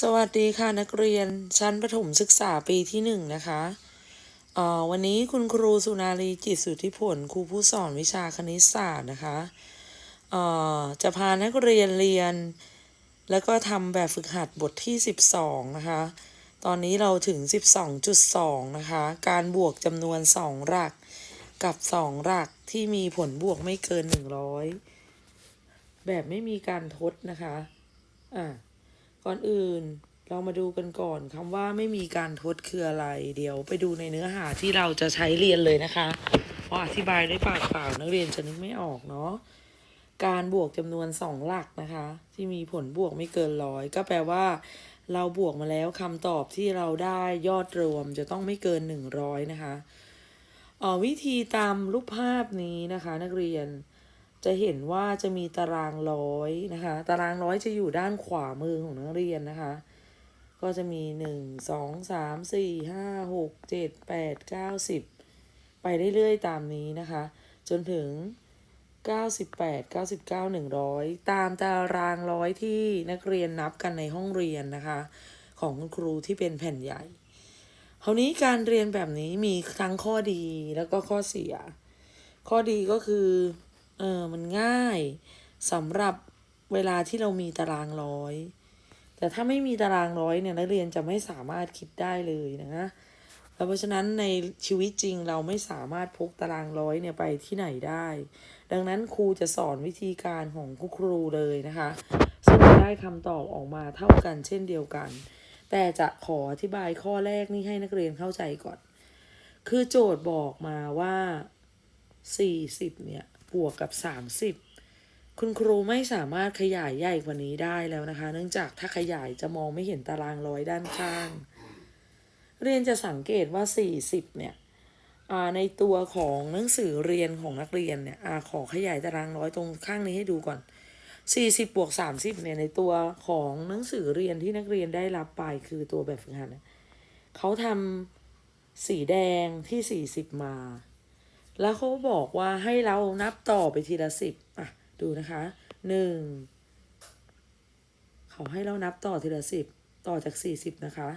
สวัสดีค่ะนักเรียนชั้นประถมศึกษาปีที่หนึ่งนะคะออวันนี้คุณครูสุนารีจิตสุทธิผลครูผู้สอนวิชาคณิตศาสตร์นะคะออจะพานักเรียนเรียน แล้วก็ทำแบบฝึกหัดบทที่ 12 นะคะ ตอนนี้เราถึง 12.2 นะคะ การบวกจำนวน 2 หลักกับ 2 หลักที่มีผลบวกไม่เกิน 100 แบบไม่มีการทดนะคะ อะ ก่อนอื่นเรามาดูกันก่อนคำว่าไม่มีการทดคืออะไร เดี๋ยวไปดูในเนื้อหาที่เราจะใช้เรียนเลยนะคะเพราะอธิบายด้วยปากเปล่านักเรียนจะนึกไม่ออกเนาะการบวกจำนวนสองหลักนะคะ ที่มีผลบวกไม่เกินร้อยก็แปลว่า เราบวกมาแล้วคำตอบที่เราได้ยอดรวมจะต้องไม่เกินหนึ่งร้อยนะคะออวิธีตามรูปภาพนี้นะคะ นักเรียน จะเห็นว่าจะมีตารางร้อยนะคะ ตารางร้อยจะอยู่ด้านขวามือของนักเรียนนะคะ ก็จะมีหนึ่งสองสามสี่ห้าหกเจ็ดแปดเก้าสิบไปเรื่อยๆตามนี้นะคะ จนถึงเก้าสิบแปดเก้าสิบเก้าหนึ่งร้อยตามตารางร้อยที่นักเรียนนับกันในห้องเรียนนะคะ ของคุณครูที่เป็นแผ่นใหญ่คราวนี้การเรียนแบบนี้มีทั้งข้อดีแล้วก็ข้อเสีย ข้อดีก็คือ เออมันง่ายสำหรับเวลาที่เรามีตารางร้อย แต่ถ้าไม่มีตารางร้อยเนี่ยนักเรียนจะไม่สามารถคิดได้เลยนะแล้วเพราะฉะนั้นในชีวิตจริงเราไม่สามารถพกตารางร้อยเนี่ยไปที่ไหนได้ ดังนั้นครูจะสอนวิธีการของคุณครูเลยนะคะซึ่งจะได้คำตอบออกมาเท่ากันเช่นเดียวกัน แต่จะขออธิบายข้อแรกนี่ให้นักเรียนเข้าใจก่อน คือโจทย์บอกมาว่า 40เนี่ย บวกกับ 30 คุณครูไม่สามารถขยายใหญ่กว่านี้ได้แล้วนะคะ เนื่องจากถ้าขยายจะมองไม่เห็นตารางร้อยด้านข้าง เรียนจะสังเกตว่า 40 เนี่ยในตัวของหนังสือเรียนของนักเรียนเนี่ยอขอขยายตารางร้อยตรงข้างนี้ให้ดูก่อน 40บวก30เนี่ยในตัวของหนังสือเรียนที่นักเรียนได้รับไปคือตัวแบบฝึกหัดเนี่ยเขาทำสีแดงที่ 40 มา แล้วเขาบอกว่าให้เรานับต่อไปทีละสิบอะ ดูนะคะหนึ่งเขาให้เรานับต่อทีละสิบต่อจากสี่สิบนะคะ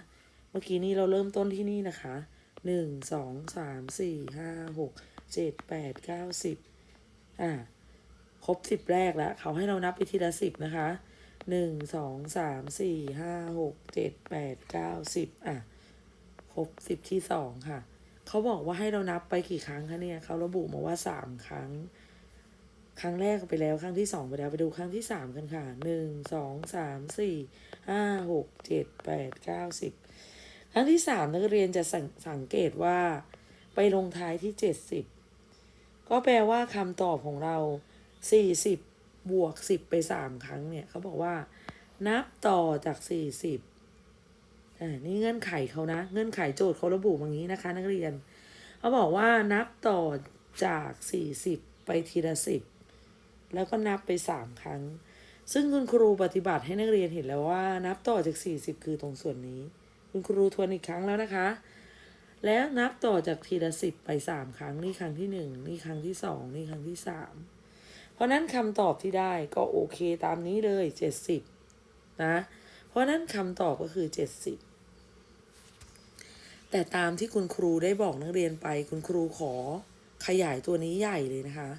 เมื่อกี้นี้เราเริ่มต้นที่นี่นะคะหนึ่งสองสามสี่ห้าหกเจ็ดแปดเก้าสิบอะครบสิบแรกแล้ว เขาให้เรานับไปทีละสิบนะคะหนึ่งสองสามสี่ห้าหกเจ็ดแปดเก้าสิบอะ ครบสิบที่สองค่ะ เขาบอกว่าให้เรานับไปกี่ครั้งคะเนี่ยเขาระบุมาว่าสามครั้ง ครั้งแรกไปแล้ว ครั้งที่สองไปแล้วไปดูครั้งที่สามกันค่ะหนึ่งสองสามสี่ห้าหกเจ็ดแปดเก้าสิบครั้งที่สามนักเรียนจะสังสังเกตว่า ไปลงท้ายที่เจ็ดสิบก็แปลว่าคำตอบของเราสี่สิบบวกสิบไปสามครั้งเนี่ยเขาบอกว่า นับต่อจากสี่สิบ นี่เงื่อนไขเขานะ เงื่อนไขโจทย์เขาระบุอย่างนี้นะคะ นักเรียน เขาบอกว่านับต่อจากสี่สิบไปทีละสิบแล้วก็นับไปสามครั้ง ซึ่งคุณครูปฏิบัติให้นักเรียนเห็นแล้วว่า นับต่อจากสี่สิบคือตรงส่วนนี้ คุณครูทวนอีกครั้งแล้วนะคะ แล้วนับต่อจากทีละสิบไปสามครั้งนี่ครั้งที่หนึ่งนี่ครั้งที่สองนี่ครั้งที่สามเพราะนั้นคำตอบที่ได้ก็โอเคตามนี้เลยเจ็ดสิบนะ เพราะนั้นคำตอบก็คือเจ็ดสิบ แต่ตามที่คุณครูได้บอกนักเรียนไป คุณครูขอขยายตัวนี้ใหญ่เลยนะคะ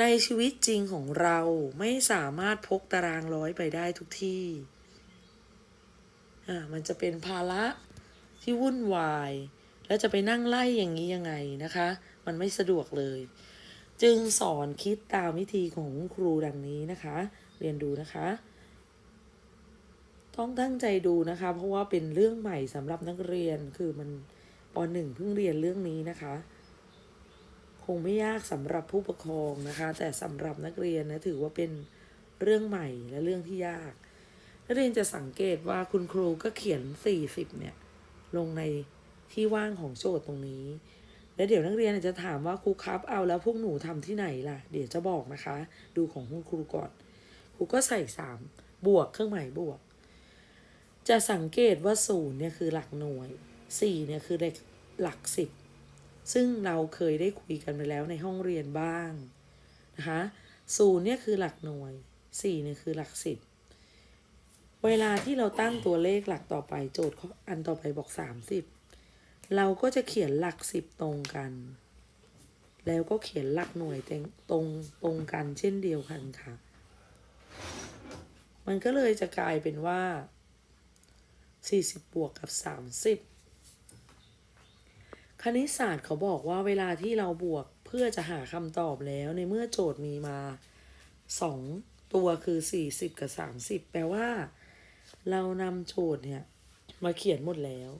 ในชีวิตจริงของเราไม่สามารถพกตารางร้อยไปได้ทุกที่อ่ามันจะเป็นภาระที่วุ่นวาย แล้วจะไปนั่งไล่อย่างนี้ยังไงนะคะ มันไม่สะดวกเลย จึงสอนคิดตามวิธีของคุณครูดังนี้นะคะ เรียนดูนะคะ ต้องตั้งใจดูนะคะ เพราะว่าเป็นเรื่องใหม่สำหรับนักเรียนคือมันปหนึ่งเพิ่งเรียนเรื่องนี้นะคะ คงไม่ยากสำหรับผู้ปกครองนะคะ แต่สำหรับนักเรียนนะถือว่าเป็นเรื่องใหม่และเรื่องที่ยาก นักเรียนจะสังเกตว่าคุณครูก็เขียน 40 เนี่ย ลงในที่ว่างของโจทย์ตรงนี้ แล้วเดี๋ยวนักเรียนอาจจะถามว่าครูครับเอาแล้วพวกหนูทำที่ไหนล่ะ เดี๋ยวจะบอกนะคะ ดูของคุณครูก่อน ครูก็ใส่สามบวกเครื่องหมายบวก จะสังเกตว่าศูนย์เนี่ยคือหลักหน่วยสี่เนี่ยคือเลขหลักสิบซึ่งเราเคยได้คุยกันไปแล้วในห้องเรียนบ้างนะคะศูนย์เนี่ยคือหลักหน่วยสี่เนี่ยคือหลักสิบเวลาที่เราตั้งตัวเลขหลักต่อไปโจทย์ออันต่อไปบอกสามสิบเราก็จะเขียนหลักสิบตรงกัน แล้วก็เขียนหลักหน่วยตรงตรงตรงกันเช่นเดียวกันค่ะ มันก็เลยจะกลายเป็นว่า สี่สิบบวกกับสามสิบคณิตศาสตร์เขาบอกว่าเวลาที่เราบวกเพื่อจะหาคำตอบแล้วในเมื่อโจทย์มีมาสองตัวคือสี่สิบกับสามสิบแปลว่า เรานำโจทย์เนี่ย มาเขียนหมดแล้ว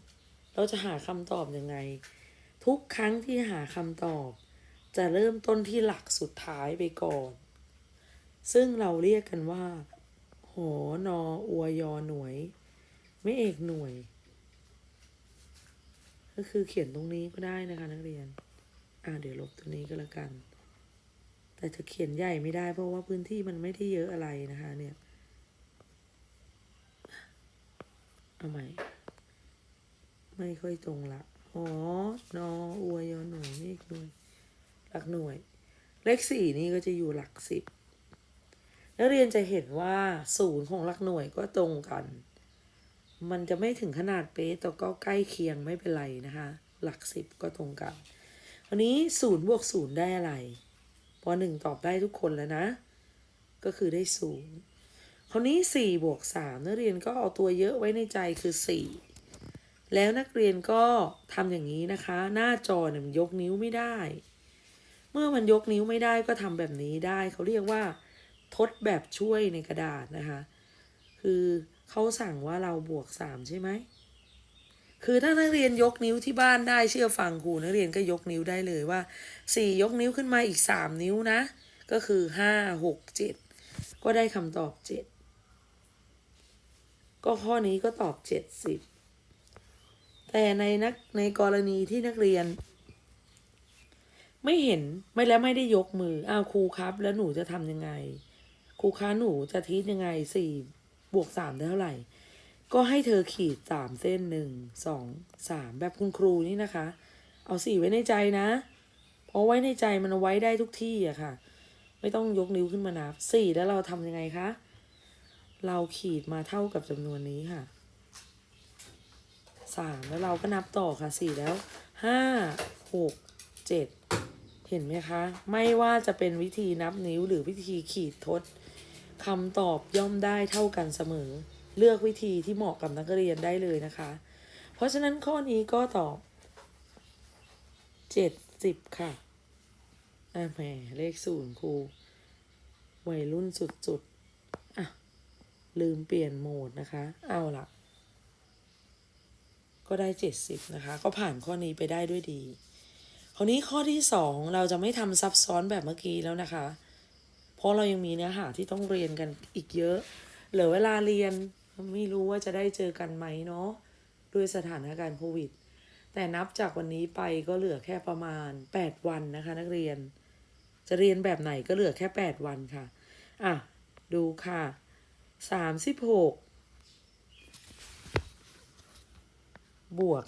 เราจะหาคำตอบยังไง ทุกครั้งที่หาคำตอบ จะเริ่มต้นที่หลักสุดท้ายไปก่อน ซึ่งเราเรียกกันว่า หอนออวยอหน่วย ไม่เอกหน่วย ก็คือเขียนตรงนี้ก็ได้นะคะ นักเรียน อ่าเดี๋ยวลบตัวนี้ก็แล้วกัน แต่จะเขียนใหญ่ไม่ได้ เพราะว่าพื้นที่มันไม่ได้เยอะอะไรนะคะ เนี่ย เอาใหม่ ไม่ค่อยตรงละหอนออวยยอหน่วยไม่เอกหน่วย หลักหน่วย เลขสี่นี่ก็จะอยู่หลักสิบนักเรียนจะเห็นว่าศูนย์ของหลักหน่วยก็ตรงกัน มันจะไม่ถึงขนาดเป๊ะแต่ก็ใกล้เคียงไม่เป็นไรนะคะ หลักสิบก็ตรงกันวันนี้ศูนย์บวกศูนย์ได้อะไรปหนึ่งตอบได้ทุกคนแล้วนะ ก็คือได้ศูนย์คราวนี้สี่บวกสามนักเรียนก็เอาตัวเยอะไว้ในใจคือสี่แล้วนักเรียนก็ทำอย่างนี้นะคะ หน้าจอเนี่ยมันยกนิ้วไม่ได้ เมื่อมันยกนิ้วไม่ได้ก็ทำแบบนี้ได้ เขาเรียกว่า ทดแบบช่วยในกระดาษนะคะ คือ เขาสั่งว่าเราบวกสามใช่ไหม คือถ้านักเรียนยกนิ้วที่บ้านได้เชื่อฟังครูนักเรียนก็ยกนิ้วได้เลยว่าสี่ยกนิ้วขึ้นมาอีกสามนิ้วนะ ก็คือห้าหกเจ็ดก็ได้คำตอบเจ็ดก็ข้อนี้ก็ตอบเจ็ดสิบแต่ในนักในกรณีที่นักเรียน ไม่เห็นไม่แล้วไม่ได้ยกมืออ้าวครูครับ แล้วหนูจะทำยังไงครูคะหนูจะทียังไงสี่ บวกสามได้เท่าไหร่ ก็ให้เธอขีดสามเส้นหนึ่งสองสามแบบคุณครูนี่นะคะ เอาสี่ไว้ในใจนะ เพราะไว้ในใจมันไว้ได้ทุกที่อะค่ะ ไม่ต้องยกนิ้วขึ้นมานับสี่แล้วเราทำยังไงคะ เราขีดมาเท่ากับจำนวนนี้ค่ะสามแล้วเราก็นับต่อค่ะสี่แล้วห้าหกเจ็ดเห็นไหมคะ ไม่ว่าจะเป็นวิธีนับนิ้วหรือวิธีขีดทด คำตอบย่อมได้เท่ากันเสมอ เลือกวิธีที่เหมาะกับนักเรียนได้เลยนะคะ เพราะฉะนั้นข้อนี้ก็ตอบเจ็ดสิบค่ะอะแหมเลขศูนย์ครูวัยรุ่นสุดๆอะลืมเปลี่ยนโหมดนะคะ เอาละก็ได้เจ็ดสิบนะคะ ก็ผ่านข้อนี้ไปได้ด้วยดี คราวนี้ข้อที่สองเราจะไม่ทำซับซ้อนแบบเมื่อกี้แล้วนะคะ เพราะเรายังมีเนื้อหาที่ต้องเรียนกันอีกเยอะ เหลือเวลาเรียนไม่รู้ว่าจะได้เจอกันไหมเนาะด้วยสถานการณ์โควิด แต่นับจากวันนี้ไปก็เหลือแค่ประมาณ 8 วันนะคะ นักเรียน จะเรียนแบบไหนก็เหลือแค่ 8 วันค่ะ อะ ดูค่ะ36บวก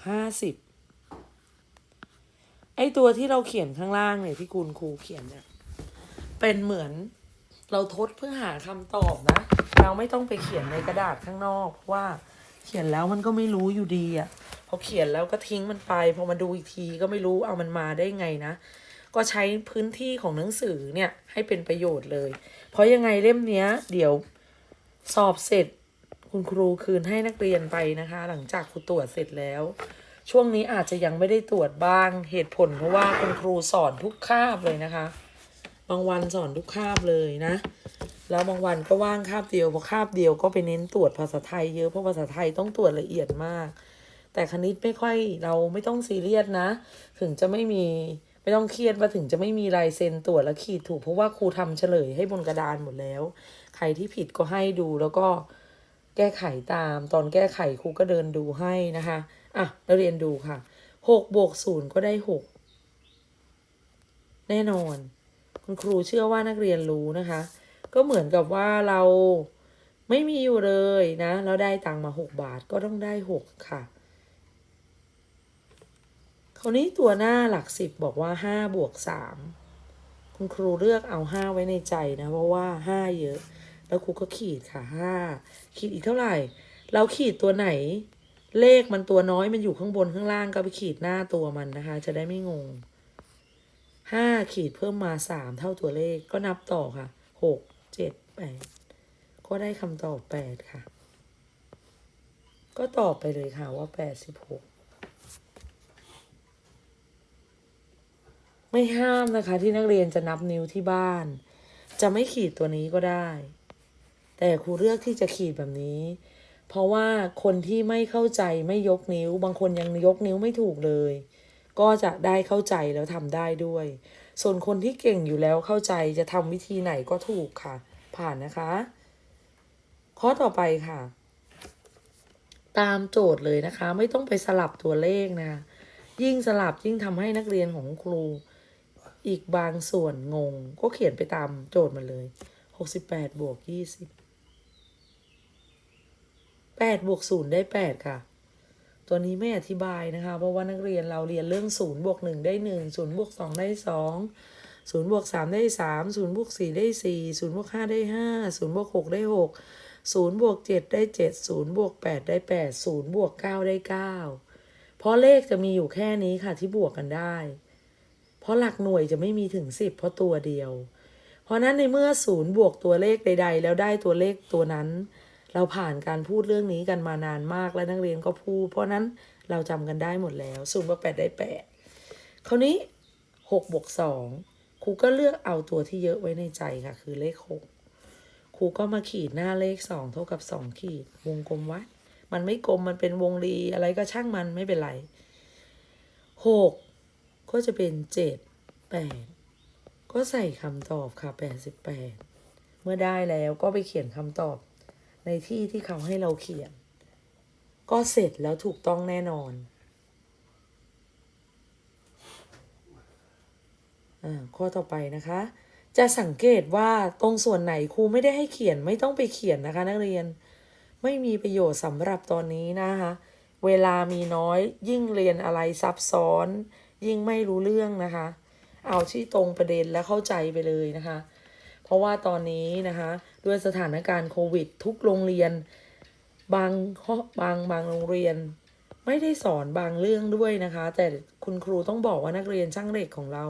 50ไอตัวที่เราเขียนข้างล่างเนี่ยที่คุณครูเขียนเนี่ยเป็นเหมือน เราทดเพื่อหาคำตอบนะ เราไม่ต้องไปเขียนในกระดาษข้างนอกเพราะว่าเขียนแล้วมันก็ไม่รู้อยู่ดีอะ่ะพอเขียนแล้วก็ทิ้งมันไปพอมาดูอีกทีก็ไม่รู้เอามันมาได้ไงนะ ก็ใช้พื้นที่ของหนังสือเนี่ยให้เป็นประโยชน์เลย เพราะยังไงเล่มเนี้ย เดี๋ยวสอบเสร็จคุณครูคืนให้นักเรียนไปนะคะ หลังจากครูตรวจเสร็จแล้ว ช่วงนี้อาจจะยังไม่ได้ตรวจบ้างเหตุผลเพราะว่าคุณครูสอนทุกคาบเลยนะคะ บางวันสอนทุกคาบเลยนะ แล้วบางวันก็ว่างคาบเดียวเพราะคาบเดียวก็ไปเน้นตรวจภาษาไทยเยอะเพราะภาษาไทยต้องตรวจละเอียดมาก แต่คณิตไม่ค่อยเราไม่ต้องซีเรียสนะ ถึงจะไม่มีไม่ต้องเครียดว่าถึงจะไม่มีลายเซ็นตรวจและขีดถูก เพราะว่าครูทำเฉลยให้บนกระดานหมดแล้ว ใครที่ผิดก็ให้ดูแล้วก็แก้ไขตาม ตอนแก้ไขครูก็เดินดูให้นะคะอะนักเรียนดูค่ะหกบวกศูนย์ก็ได้หกแน่นอน คุณครูเชื่อว่านักเรียนรู้นะคะ ก็เหมือนกับว่าเราไม่มีอยู่เลยนะแล้วได้ตังมาหกบาทก็ต้องได้หกค่ะคราวนี้ตัวหน้าหลักสิบบอกว่าห้าบวกสามคุณครูเลือกเอาห้าไว้ในใจนะเพราะว่าห้าเยอะ แล้วครูก็ขีดค่ะห้าขีดอีกเท่าไหร่ เราขีดตัวไหน เลขมันตัวน้อยมันอยู่ข้างบนข้างล่างก็ไปขีดหน้าตัวมันนะคะ จะได้ไม่งง ห้าขีดเพิ่มมาสามเท่าตัวเลขก็นับต่อค่ะหกเจ็ดแปดก็ได้คำตอบแปดค่ะ ก็ตอบไปเลยค่ะว่าแปดสิบหกไม่ห้ามนะคะที่นักเรียนจะนับนิ้วที่บ้าน จะไม่ขีดตัวนี้ก็ได้ แต่ครูเลือกที่จะขีดแบบนี้ เพราะว่าคนที่ไม่เข้าใจไม่ยกนิ้ว บางคนยังยกนิ้วไม่ถูกเลย ก็จะได้เข้าใจแล้วทำได้ด้วย ส่วนคนที่เก่งอยู่แล้วเข้าใจจะทำวิธีไหนก็ถูกค่ะ ผ่านนะคะ ข้อต่อไปค่ะ ตามโจทย์เลยนะคะ ไม่ต้องไปสลับตัวเลขนะ ยิ่งสลับยิ่งทำให้นักเรียนของครู อีกบางส่วนงง ก็เขียนไปตามโจทย์มาเลยหกสิบแปดบวกยี่สิบแปดบวกศูนย์ได้แปดค่ะ ตัวนี้ไม่อธิบายนะคะ เพราะว่านักเรียนเราเรียนเรื่องศูนย์บวกหนึ่งได้หนึ่งศูนย์บวกสองได้สองศูนย์บวกสามได้สามศูนย์บวกสี่ได้สี่ศูนย์บวกห้าได้ห้าศูนย์บวกหกได้หกศูนย์บวกเจ็ดได้เจ็ดศูนย์บวกแปดได้แปดศูนย์บวกเก้าได้เก้าเพราะเลขจะมีอยู่แค่นี้ค่ะที่บวกกันได้ เพราะหลักหน่วยจะไม่มีถึงสิบเพราะตัวเดียว เพราะนั้นในเมื่อศูนย์บวกตัวเลขใด ๆ แล้วได้ตัวเลขตัวนั้น เราผ่านการพูดเรื่องนี้กันมานานมากและนักเรียนก็พูด เพราะนั้นเราจำกันได้หมดแล้วศูนย์บวกแปดได้แปดคราวนี้หกบวกสองครูก็เลือกเอาตัวที่เยอะไว้ในใจค่ะ คือเลขหกครูก็มาขีดหน้าเลขสองเท่ากับสองขีด วงกลมไว้ มันไม่กลมมันเป็นวงรีอะไรก็ช่างมันไม่เป็นไรหกก็จะเป็นเจ็ดแปดก็ใส่คำตอบค่ะแปดสิบแปดเมื่อได้แล้วก็ไปเขียนคำตอบ ในที่ที่เขาให้เราเขียน ก็เสร็จแล้วถูกต้องแน่นอนอข้อต่อไปนะคะ จะสังเกตว่าตรงส่วนไหนครูไม่ได้ให้เขียนไม่ต้องไปเขียนนะคะ นักเรียนไม่มีประโยชน์สำหรับตอนนี้นะคะ เวลามีน้อยยิ่งเรียนอะไรซับซ้อน ยิ่งไม่รู้เรื่องนะคะ เอาที่ตรงประเด็นและเข้าใจไปเลยนะคะ เพราะว่าตอนนี้นะคะ ด้วยสถานการณ์โควิด ทุกโรงเรียน บางข้อบางบางโรงเรียน ไม่ได้สอนบางเรื่องด้วยนะคะ แต่คุณครูต้องบอกว่านักเรียนช่างเด็กของเรา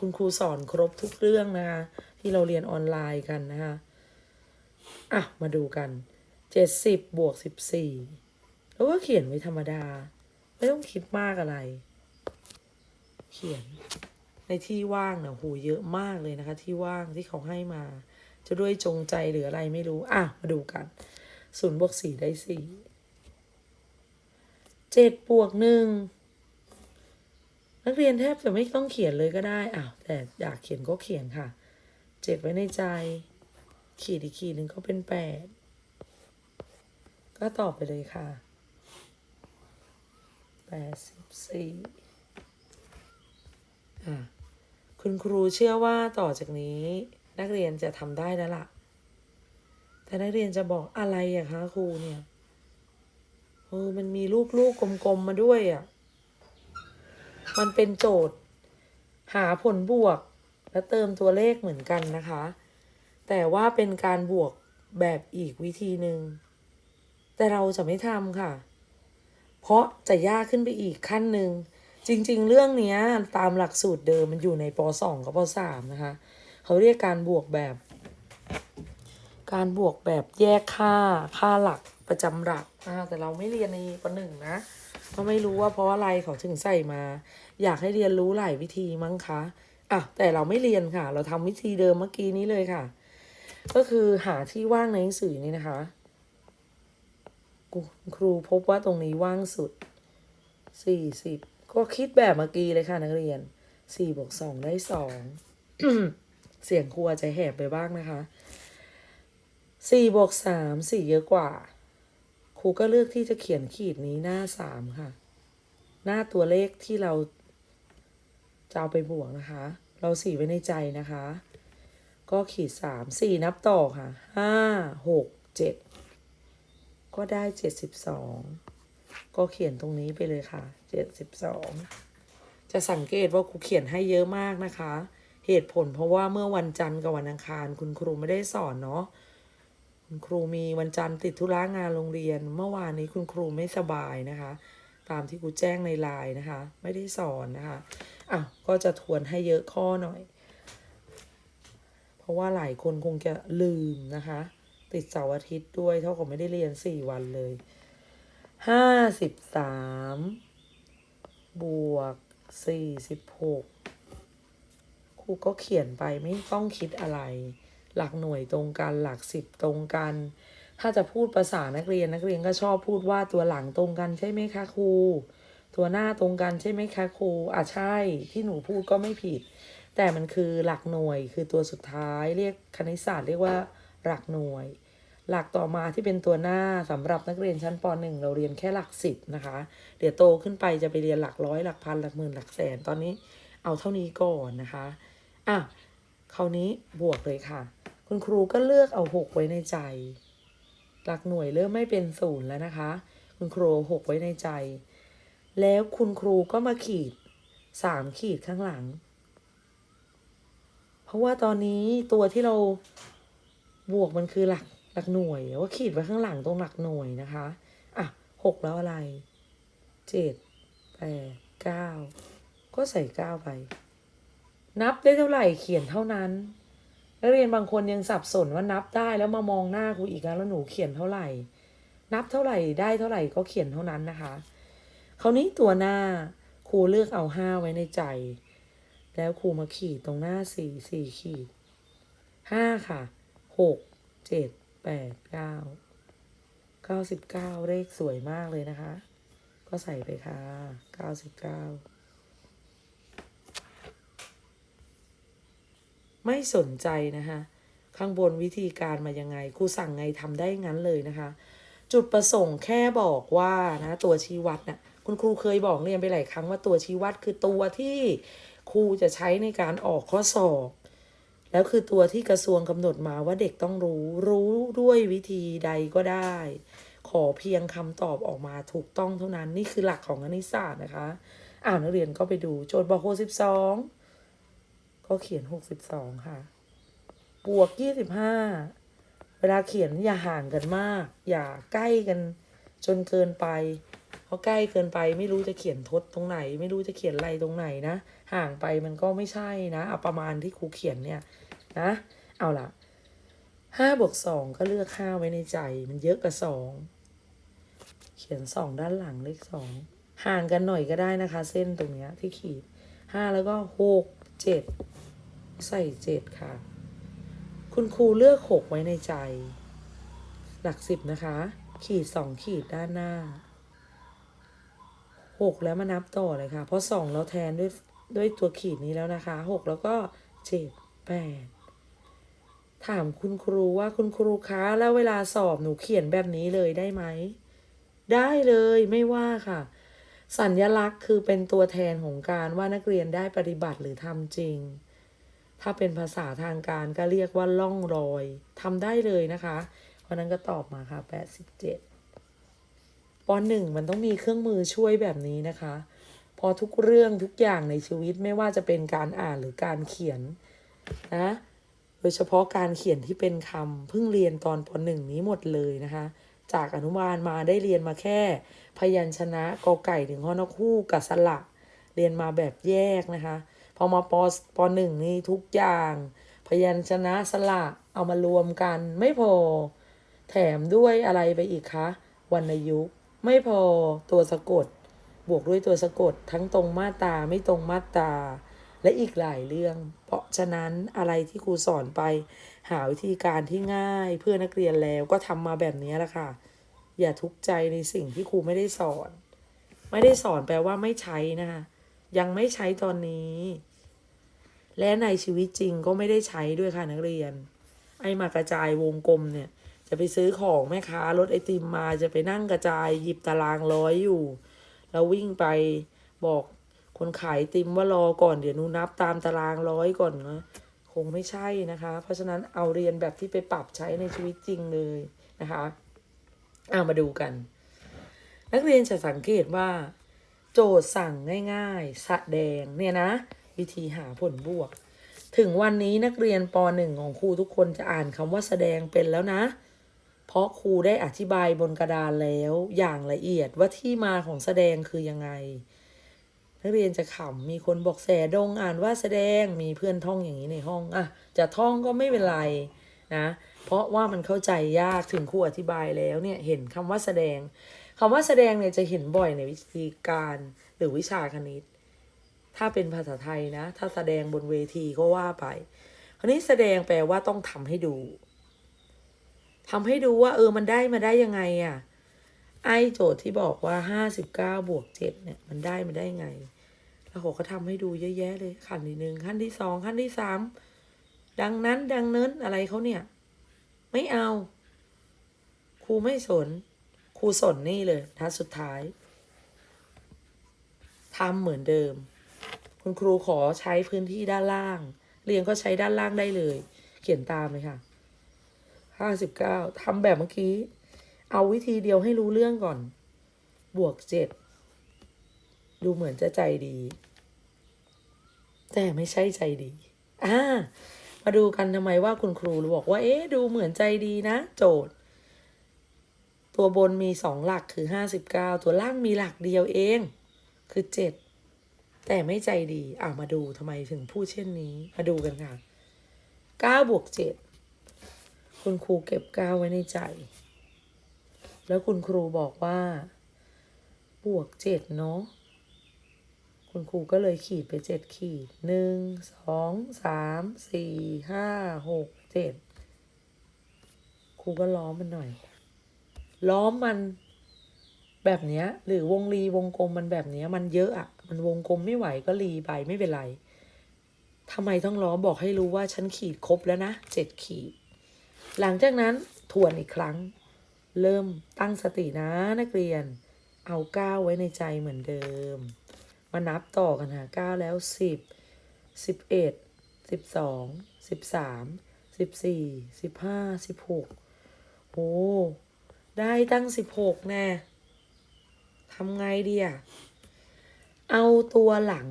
คุณครูสอนครบทุกเรื่องนะคะ ที่เราเรียนออนไลน์กันนะคะอะมาดูกันเจ็ดสิบบวกสิบสี่แล้วก็เขียนไว้ธรรมดา ไม่ต้องคิดมากอะไร เขียนในที่ว่างเนี่ยโหเยอะมากเลยนะคะ ที่ว่างที่เขาให้มา จะด้วยจงใจหรืออะไรไม่รู้ อะ มาดูกันศูนย์บวกสี่ได้สี่เจ็ดบวกหนึ่งนักเรียนแทบจะไม่ต้องเขียนเลยก็ได้อ้าวแต่อยากเขียนก็เขียนค่ะ เจ็ดไว้ในใจ ขีดอีกขีดหนึ่งก็เป็นแปดก็ตอบไปเลยค่ะแปดสิบสี่อะคุณครูเชื่อว่าต่อจากนี้ นักเรียนจะทำได้แล้วล่ะ แต่นักเรียนจะบอกอะไรอะคะครูเนี่ยเออมันมีลูกลูกกลมๆมาด้วยอะมันเป็นโจทย์ หาผลบวก และเติมตัวเลขเหมือนกันนะคะ แต่ว่าเป็นการบวกแบบอีกวิธีหนึ่งแต่เราจะไม่ทำค่ะ เพราะจะยากขึ้นไปอีกขั้นหนึ่ง จริง ๆ เรื่องนี้ตามหลักสูตรเดิมมันอยู่ในป .2 กับป .3 นะคะ เขาเรียกการบวกแบบ การบวกแบบแยกค่าค่าหลักประจำหลักอ่าแต่เราไม่เรียนในปหนึ่งนะก็ไม่รู้ว่าเพราะอะไรเขาถึงใส่มา อยากให้เรียนรู้หลายวิธีมั้งคะอะแต่เราไม่เรียนค่ะ เราทำวิธีเดิมเมื่อกี้นี้เลยค่ะ ก็คือหาที่ว่างในหนังสือนี่นะคะครูพบว่าตรงนี้ว่างสุดสี่สิบก็คิดแบบเมื่อกี้เลยค่ะนักเรียนสี่บวกสองได้สอง เสียงครูอาจจะแหบไปบ้างนะคะสี่บวกสามสี่เยอะกว่า ครูก็เลือกที่จะเขียนขีดนี้หน้าสามค่ะ หน้าตัวเลขที่เราจะเอาไปบวกนะคะ เราสี่ไว้ในใจนะคะ ก็ขีดสามสี่นับต่อค่ะห้าหกเจ็ดก็ได้เจ็ดสิบสองก็เขียนตรงนี้ไปเลยค่ะเจ็ดสิบสองจะสังเกตว่าครูเขียนให้เยอะมากนะคะ เหตุผลเพราะว่าเมื่อวันจันทร์กับวันอังคาร คุณครูไม่ได้สอนเนาะคุณครูมีวันจันทร์ติดธุระงานโรงเรียน เมื่อวานนี้คุณครูไม่สบายนะคะ ตามที่ครูแจ้งในไลน์นะคะ ไม่ได้สอนนะคะอะก็จะทวนให้เยอะข้อหน่อย เพราะว่าหลายคนคงจะลืมนะคะ ติดเสาร์อาทิตย์ด้วยเท่ากับไม่ได้เรียนสี่วันเลยห้าสิบสามบวกสี่สิบหก รูก็เขียนไปไม่ต้องคิดอะไร หลักหน่วยตรงกันหลักสิบตรงกัน ถ้าจะพูดภาษานักเรียนนักเรียนก็ชอบพูดว่าตัวหลังตรงกันใช่ไหมคะครูตัวหน้าตรงกันใช่ไหมคะครูอะใช่ที่หนูพูดก็ไม่ผิด แต่มันคือหลักหน่วยคือตัวสุดท้ายเรียกคณิตศาสตร์เรียกว่าหลักหน่วย หลักต่อมาที่เป็นตัวหน้าสำหรับนักเรียนชั้นป .1 เราเรียนแค่หลักสิบนะคะ เดี๋ยวโตขึ้นไปจะไปเรียนหลักร้อยหลักพันหลักหมื่นหลักแสนตอนนี้เอาเท่านี้ก่อนนะคะ อะคราวนี้บวกเลยค่ะ คุณครูก็เลือกเอาหกไว้ในใจ หลักหน่วยเริ่มไม่เป็นศูนย์แล้วนะคะ คุณครูหกไว้ในใจ แล้วคุณครูก็มาขีดสามขีดข้างหลัง เพราะว่าตอนนี้ตัวที่เราบวกมันคือหลักหลักหน่วยว่าขีดไว้ข้างหลังตรงหลักหน่วยนะคะ อะหกแล้วอะไรเจ็ดแปดเก้าก็ใส่เก้าไป นับได้เท่าไหร่เขียนเท่านั้นนักเรียนบางคนยังสับสนว่านับได้แล้วมามองหน้าครูอีกแล้วแล้วหนูเขียนเท่าไหร่ นับเท่าไหร่ได้เท่าไหร่ก็เขียนเท่านั้นนะคะ คราวนี้ตัวหน้าครูเลือกเอาห้าไว้ในใจ แล้วครูมาขีดตรงหน้าสี่สี่ขีดห้าค่ะหกเจ็ดแปดเก้าเก้าสิบเก้าเลขสวยมากเลยนะคะ ก็ใส่ไปค่ะเก้าสิบเก้า ไม่สนใจนะคะข้างบนวิธีการมายังไงครูสั่งไงทำได้งั้นเลยนะคะ จุดประสงค์แค่บอกว่านะตัวชี้วัดนะ่ะคุณครูเคยบอกเรียนไปหลายครั้งว่าตัวชี้วัดคือตัวที่ครูจะใช้ในการออกข้อสอบ แล้วคือตัวที่กระทรวงกำหนดมาว่าเด็กต้องรู้ รู้ด้วยวิธีใดก็ได้ ขอเพียงคำตอบออกมาถูกต้องเท่านั้นนี่คือหลักของคณิตศาสตร์นะคะ อ่านนักเรียนก็ไปดูโจทย์บอกหกสิบสอง ก็เขียนหกสิบสองค่ะ บวกยี่สิบห้า เวลาเขียนอย่าห่างกันมาก อย่าใกล้กันจนเกินไป เพราะใกล้เกินไปไม่รู้จะเขียนทดตรงไหน ไม่รู้จะเขียนอะไรตรงไหนนะ ห่างไปมันก็ไม่ใช่นะเอาประมาณที่ครูเขียนเนี่ยนะ เอาล่ะห้าบวกสองก็เลือกห้าไว้ในใจ มันเยอะกว่าสองเขียนสองด้านหลังเลขสองห่างกันหน่อยก็ได้นะคะ เส้นตรงเนี้ยที่ขีดห้าแล้วก็หกเจ็ด ใส่เจ็ดค่ะ คุณครูเลือกหกไว้ในใจ หลักสิบนะคะ ขีดสองขีดด้านหน้าหกแล้วมานับต่อเลยค่ะ เพราะสองเราแทนด้วยด้วยตัวขีดนี้แล้วนะคะหกแล้วก็เจ็ดแปดถามคุณครูว่าคุณครูคะแล้วเวลาสอบหนูเขียนแบบนี้เลยได้ไหม ได้เลยไม่ว่าค่ะ สัญญลักษณ์คือเป็นตัวแทนของการว่านักเรียนได้ปฏิบัติหรือทำจริง ถ้าเป็นภาษาทางการก็เรียกว่าล่องรอยทำได้เลยนะคะเพราะนั้นก็ตอบมาค่ะ 87ปหนึ่งมันต้องมีเครื่องมือช่วยแบบนี้นะคะ พอทุกเรื่องทุกอย่างในชีวิตไม่ว่าจะเป็นการอ่านหรือการเขียนนะโดยเฉพาะการเขียนที่เป็นคำเพิ่งเรียนตอนปหนึ่งนี้หมดเลยนะคะ จากอนุบาลมาได้เรียนมาแค่ พยัญชนะกอไก่ถึงฮอนกคู่กับสระเรียนมาแบบแยกนะคะ พอมาปปหนึ่งนี่ทุกอย่าง พยัญชนะสระเอามารวมกันไม่พอ แถมด้วยอะไรไปอีกคะ วรรณยุกต์ไม่พอตัวสะกด บวกด้วยตัวสะกดทั้งตรงมาตาไม่ตรงมาตา และอีกหลายเรื่อง เพราะฉะนั้นอะไรที่ครูสอนไป หาวิธีการที่ง่ายเพื่อนักเรียนแล้วก็ทำมาแบบนี้แหละค่ะ อย่าทุกข์ใจในสิ่งที่ครูไม่ได้สอน ไม่ได้สอนแปลว่าไม่ใช้นะคะยังไม่ใช้ตอนนี้ และในชีวิตจริงก็ไม่ได้ใช้ด้วยค่ะนักเรียน ไอ้มากระจายวงกลมเนี่ย จะไปซื้อของแม่ค้ารถไอติมมาจะไปนั่งกระจายหยิบตารางร้อยอยู่ แล้ววิ่งไปบอกคนขายไอติมว่ารอก่อนเดี๋ยวนูนับตามตารางร้อยก่อนนะคงไม่ใช่นะคะ เพราะฉะนั้นเอาเรียนแบบที่ไปปรับใช้ในชีวิตจริงเลยนะคะเอามาดูกัน นักเรียนจะสังเกตว่า โจทย์สั่งง่าย ๆ แสดงเนี่ยนะ วิธีหาผลบวก ถึงวันนี้นักเรียนป .1 ของครูทุกคนจะอ่านคำว่าแสดงเป็นแล้วนะ เพราะครูได้อธิบายบนกระดานแล้วอย่างละเอียดว่าที่มาของแสดงคือยังไง นักเรียนจะขำมีคนบอกแสดงอ่านว่าแสดงมีเพื่อนท่องอย่างนี้ในห้องอะจะท่องก็ไม่เป็นไรนะเพราะว่ามันเข้าใจยากถึงครูอธิบายแล้วเนี่ยเห็นคำว่าแสดงคำว่าแสดงเนี่ยจะเห็นบ่อยในวิธีการหรือวิชาคณิต ถ้าเป็นภาษาไทยนะ ถ้าแสดงบนเวทีก็ว่าไป คราวนี้แสดงแปลว่าต้องทำให้ดูทำให้ดูว่า เออมันได้มาได้ยังไงอะ่ะ ไอโจทย์ที่บอกว่าห้าสิบเก้าบวกเจ็ดเนี่ย มันได้มาได้ไง แล้วเขาก็ทำให้ดูเยอะแยะเลยขั้นที่หนึ่งขั้นที่สองขั้นที่สามดังนั้นดังเนินอะไรเขาเนี่ย ไม่เอา ครูไม่สน ครูสนนี่เลยทัดสุดท้ายทำเหมือนเดิม คุณครูขอใช้พื้นที่ด้านล่าง เรียนก็ใช้ด้านล่างได้เลย เขียนตามเลยค่ะห้าสิบเก้าทำแบบเมื่อกี้ เอาวิธีเดียวให้รู้เรื่องก่อน บวกเจ็ดดูเหมือนจะใจดี แต่ไม่ใช่ใจดี อ่า มาดูกันทำไมว่าคุณครูบอกว่า เอ๊ะ ดูเหมือนใจดีนะ โจทย์ ตัวบนมีสองหลักคือห้าสิบเก้าตัวล่างมีหลักเดียวเอง คือเจ็ด แต่ไม่ใจดีอ่ามาดูทำไมถึงพูดเช่นนี้ มาดูกันค่ะเก้าบวกเจ็ดคุณครูเก็บเก้าไว้ในใจ แล้วคุณครูบอกว่า บวกเจ็ดเนาะคุณครูก็เลยขีดไปเจ็ดขีดหนึ่งสองสามสี่ห้าหกเจ็ดครูก็ล้อมมันหน่อย ล้อมมันแบบเนี้ย หรือวงรีวงกลมมันแบบเนี้ย มันเยอะอะ มันวงกลมไม่ไหวก็รีไปไม่เป็นไรทำไมต้องล้อบอกให้รู้ว่าฉันขีดครบแล้วนะเจ็ดขีด หลังจากนั้นทวนอีกครั้ง เริ่มตั้งสตินะนักเรียน เอาก้าไว้ในใจเหมือนเดิม มานับต่อกันค่ะเก้าแล้วสิบสิบเอ็ดสิบสองสิบสามสิบสี่สิบห้าสิบหกโอ้ได้ตั้งสิบหกแน่ทำไงดีอะ เอาตัวหลัง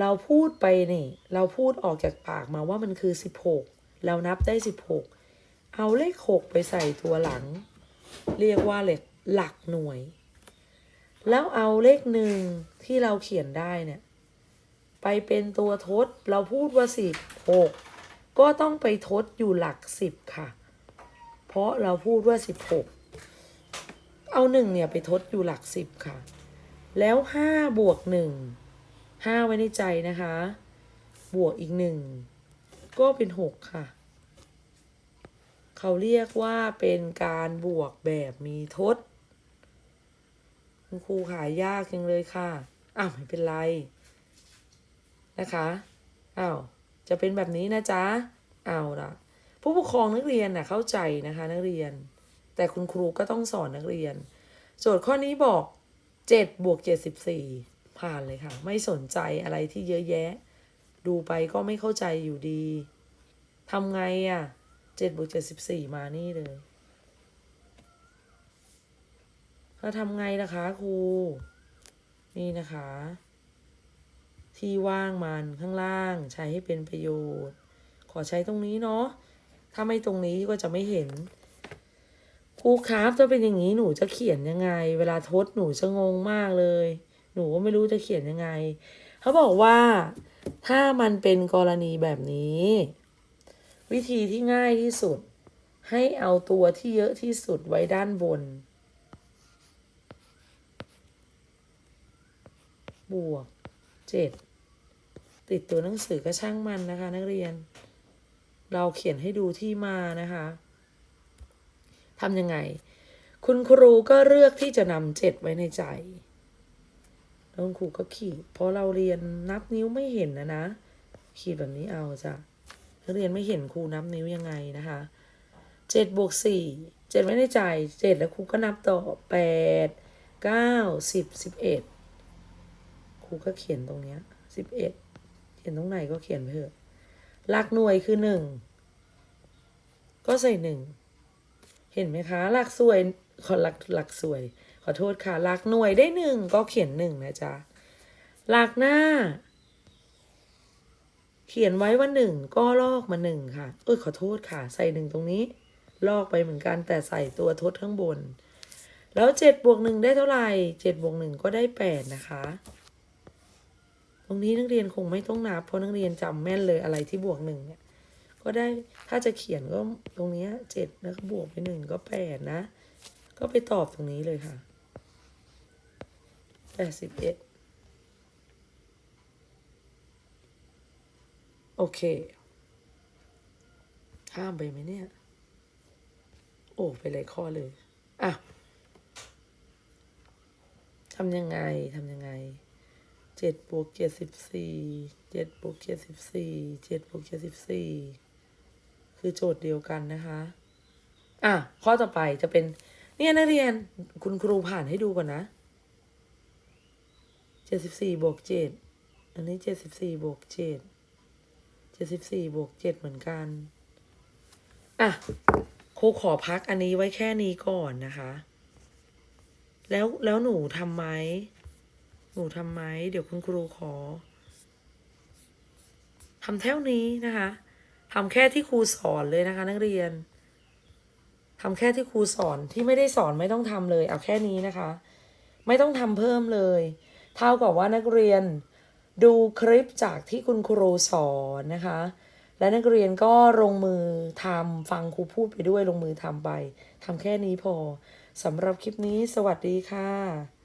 เราพูดไปนี่ เราพูดออกจากปากมาว่ามันคือสิบหกเรานับได้สิบหกเอาเลขหกไปใส่ตัวหลัง เรียกว่าเลขหลักหน่วย แล้วเอาเลขหนึ่งที่เราเขียนได้เนี่ย ไปเป็นตัวทด เราพูดว่าสิบหกก็ต้องไปทดอยู่หลักสิบค่ะ เพราะเราพูดว่าสิบหกเอาหนึ่งเนี่ยไปทดอยู่หลักสิบค่ะ แล้วห้าบวกหนึ่งห้าไว้ในใจนะคะ บวกอีกหนึ่งก็เป็นหกค่ะ เขาเรียกว่าเป็นการบวกแบบมีทดคุณครูขายยากจังเลยค่ะ อ้าวไม่เป็นไร นะคะ อ้าว จะเป็นแบบนี้นะจ๊ะ เอาละผู้ปกครองนักเรียนน่ะเข้าใจนะคะ นักเรียน แต่คุณครูก็ต้องสอนนักเรียน โจทย์ข้อนี้บอก เจ็ดบวกเจ็ดสิบสี่ผ่านเลยค่ะ ไม่สนใจอะไรที่เยอะแยะ ดูไปก็ไม่เข้าใจอยู่ดีทำไงอะ่ะเจ็ดบวกเจ็ดสิบสี่มานี่เลยถ้าทำไงล่ะคะครู นี่นะคะ ที่ว่างมันข้างล่างใช้ให้เป็นประโยชน์ ขอใช้ตรงนี้เนาะถ้าไม่ตรงนี้ก็จะไม่เห็น ครูครับถ้าเป็นอย่างนี้หนูจะเขียนยังไง เวลาทดหนูจะงงมากเลย หนูก็ไม่รู้จะเขียนยังไง เขาบอกว่าถ้ามันเป็นกรณีแบบนี้ วิธีที่ง่ายที่สุด ให้เอาตัวที่เยอะที่สุดไว้ด้านบน บวกเจ็ดติดตัวหนังสือก็ช่างมันนะคะ นักเรียน เราเขียนให้ดูที่มานะคะ ทำยังไง คุณครูก็เลือกที่จะนำเจ็ดไว้ในใจแล้วคุณครูก็ขีดเพราะเราเรียนนับนิ้วไม่เห็นนะนะ ขีดแบบนี้เอาจ้ะนักเรียนไม่เห็นครูนับนิ้วยังไงนะคะเจ็ดบวกสี่เจ็ดไว้ในใจเจ็ดแล้วครูก็นับต่อแปดเก้าสิบสิบเอ็ดครูก็เขียนตรงเนี้ยสิบเอ็ดเขียนตรงไหนก็เขียนไปเถอะหลักหน่วยคือหนึ่งก็ใส่หนึ่ง เห็นไหมคะหลักสวยขอหลักหลักสวย ขอโทษค่ะหลักหน่วยได้หนึ่งก็เขียนหนึ่งนะจ๊ะหลักหน้า เขียนไว้ว่าหนึ่งก็ลอกมาหนึ่งค่ะ เอ้ยขอโทษค่ะ ใส่หนึ่งตรงนี้ ลอกไปเหมือนกันแต่ใส่ตัวทดข้างบน แล้วเจ็ดบวกหนึ่งได้เท่าไหร่เจ็ดบวกหนึ่งก็ได้แปดนะคะตรงนี้นักเรียนคงไม่ต้องนับเพราะนักเรียนจำแม่นเลยอะไรที่บวกหนึ่งเนี่ย ก็ได้ถ้าจะเขียนก็ตรงนี้เจ็ดแล้วก็บวกไปหนึ่งก็แปดนะ ก็ไปตอบตรงนี้เลยค่ะแปดสิบเอ็ดโอเค ข้ามไปไหมเนี่ย โอ้ ไปเลายข้อเลย อะทำยังไงทำยังไงเจ็ดบวกเจ็ดสิบสี่เจ็ดบวกเจ็ดสิบสี่เจ็ดบวกเจ็ดสิบสี่ คือโจทย์เดียวกันนะคะ อะ ข้อต่อไปจะเป็น เนี่ยนักเรียนคุณครูผ่านให้ดูก่อนนะเจ็ดสิบสี่บวกเจ็ดอันนี้เจ็ดสิบสี่บวกเจ็ดเจ็ดสิบสี่บวกเจ็ดเหมือนกัน อะครูขอพักอันนี้ไว้แค่นี้ก่อนนะคะ แล้วแล้วหนูทำไหมหนูทำไหมเดี๋ยวคุณครูขอทำเท่านี้นะคะ ทำแค่ที่ครูสอนเลยนะคะ นักเรียนทำแค่ที่ครูสอนที่ไม่ได้สอนไม่ต้องทำเลย เอาแค่นี้นะคะ ไม่ต้องทำเพิ่มเลย เท่ากับว่านักเรียนดูคลิปจากที่คุณครูสอนนะคะ และนักเรียนก็ลงมือทำฟังครูพูดไปด้วยลงมือทำไปทำแค่นี้พอสำหรับคลิปนี้สวัสดีค่ะ